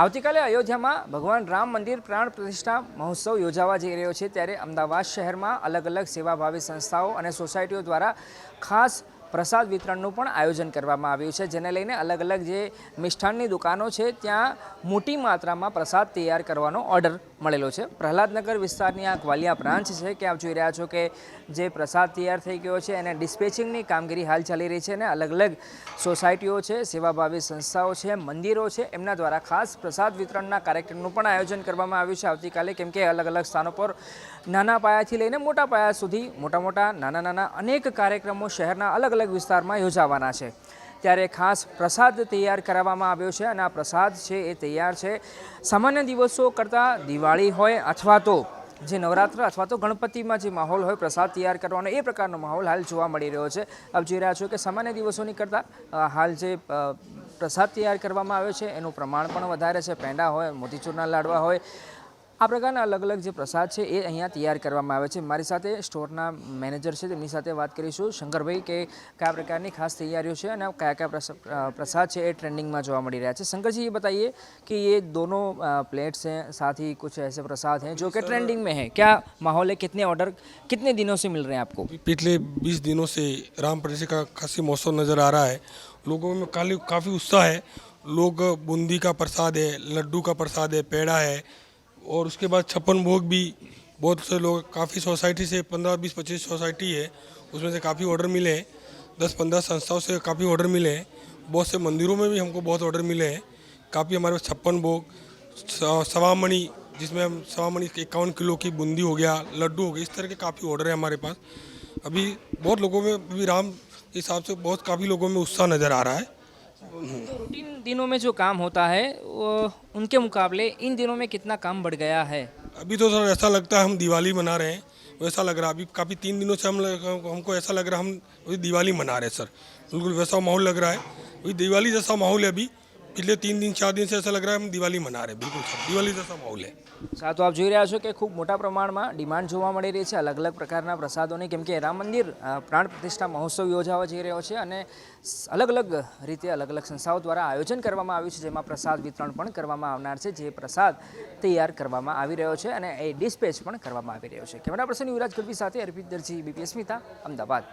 આવતીકાલે અયોધ્યામાં ભગવાન રામ મંદિર પ્રાણ પ્રતિષ્ઠા મહોત્સવ યોજાવા જઈ રહ્યો છે. ત્યારે અમદાવાદ શહેરમાં અલગ અલગ સેવાભાવી સંસ્થાઓ અને સોસાયટીઓ દ્વારા ખાસ પ્રસાદ વિતરણનું પણ આયોજન કરવામાં આવ્યું છે, જેને લઈને અલગ અલગ જે મિષ્ઠાનની દુકાનો છે, ત્યાં મોટી માત્રામાં પ્રસાદ તૈયાર કરવાનો ઓર્ડર મળેલો છે. પ્રહલાદનગર વિસ્તારની આ ગ્વાલિયા બ્રાન્ચ છે, કે આપ જોઈ રહ્યા છો કે જે પ્રસાદ તૈયાર થઈ ગયો છે, એને ડિસ્પેચિંગની કામગીરી હાલ ચાલી રહી છે અને અલગ અલગ સોસાયટીઓ છે, સેવાભાવી સંસ્થાઓ છે, મંદિરો છે, એમના દ્વારા ખાસ પ્રસાદ વિતરણના કાર્યક્રમનું પણ આયોજન કરવામાં આવ્યું છે. આવતીકાલે કેમ કે અલગ અલગ સ્થાનો પર નાના પાયાથી લઈને મોટા પાયા સુધી મોટા મોટા, નાના નાના અનેક કાર્યક્રમો શહેરના અલગ અલગ વિસ્તારમાં યોજાવાના છે. ત્યારે ખાસ પ્રસાદ તૈયાર કરાવવામાં આવ્યો છે અને આ પ્રસાદ છે એ તૈયાર છે. સામાન્ય દિવસો કરતાં દિવાળી હોય અથવા તો જે નવરાત્ર અથવા તો ગણપતિમાં જે માહોલ હોય, પ્રસાદ તૈયાર કરવાનો, એ પ્રકારનો માહોલ હાલ જોવા મળી રહ્યો છે. આપ જોઈ રહ્યા છો કે સામાન્ય દિવસોની કરતાં હાલ જે પ્રસાદ તૈયાર કરવામાં આવ્યો છે, એનું પ્રમાણ પણ વધારે છે. પેંડા હોય, મોતીચૂરના લાડવા હોય આ પ્રકારના અલગ અલગ જે પ્રસાદ છે એ અહીંયા તૈયાર કરવામાં આવે છે મારી સાથે સ્ટોરના મેનેજર છે તેમની સાથે વાત કરીશું શંકરભાઈ કે કયા પ્રકારની ખાસ તૈયારીઓ છે અને કયા કયા પ્રસ- અ, પ્રસાદ છે એ ટ્રેન્ડિંગમાં જોવા મળી રહ્યા છે शंकर जी ये बताइए कि ये दोनों प्लेट्स हैं साथ ही कुछ ऐसे प्रसाद हैं जो कि ट्रेंडिंग में है क्या माहौल है कितने ऑर्डर कितने दिनों से मिल रहे हैं आपको पिछले 20 दिनों से राम प्रतिष्ठा का खासी मौसम नज़र आ रहा है लोगों में काली काफ़ी उत्साह है लोग बूंदी का प्रसाद है लड्डू का प्रसाद है पेड़ा है और उसके बाद छप्पन भोग भी बहुत से लोग, काफ़ी सोसाइटी से पंद्रह, बीस, पच्चीस सोसाइटी है, उसमें से काफ़ी ऑर्डर मिले हैं। दस, पंद्रह संस्थाओं से काफ़ी ऑर्डर मिले हैं। बहुत से मंदिरों में भी हमको बहुत ऑर्डर मिले हैं। काफ़ी हमारे पास छप्पन भोग, स- सवा मणि जिसमें हम सवा मणि इक्यावन किलो की बूंदी हो गया, लड्डू हो गया, इस तरह के काफ़ी ऑर्डर है हमारे पास। अभी बहुत लोगों में, अभी राम के हिसाब से बहुत काफ़ी लोगों में उत्साह नज़र आ रहा है। तो रूटीन दिनों में जो काम होता है, वो उनके मुकाबले इन दिनों में कितना काम बढ़ गया है? अभी तो सर ऐसा लगता है हम दिवाली मना रहे हैं। वैसा लग रहा है, अभी काफ़ी तीन दिनों से हम हमको ऐसा लग रहा है हम दिवाली मना रहे हैं, सर। बिल्कुल वैसा माहौल लग रहा है। वही दिवाली जैसा माहौल है अभी। पिछले तीन दिन चार दिन से ऐसा लग रहा है हम दिवाली मना रहे हैं बिल्कुल सर दिवाली जैसा माहौल है સાતો આપ જોઈ રહ્યા છો કે ખૂબ મોટા પ્રમાણમાં ડિમાન્ડ જોવા મળી રહી છે અલગ અલગ પ્રકારના પ્રસાદોની કેમ કે રામ મંદિર અ, પ્રાણ પ્રતિષ્ઠા મહોત્સવ યોજાવા જઈ રહ્યો છે અને સ- અલગ અલગ રીતે અલગ અલગ સંસ્થાઓ દ્વારા આયોજન કરવામાં આવ્યું છે જેમાં પ્રસાદ વિતરણ પણ કરવામાં આવનાર છે જે પ્રસાદ તૈયાર કરવામાં આવી રહ્યો છે અને એ ડિસ્પેચ પણ કરવામાં આવી રહ્યો છે કેમેરા પર્સન યુવરાજ ગઢવી સાથે અર્પિત દરજી બીપીએસ સ્મિતા અમદાવાદ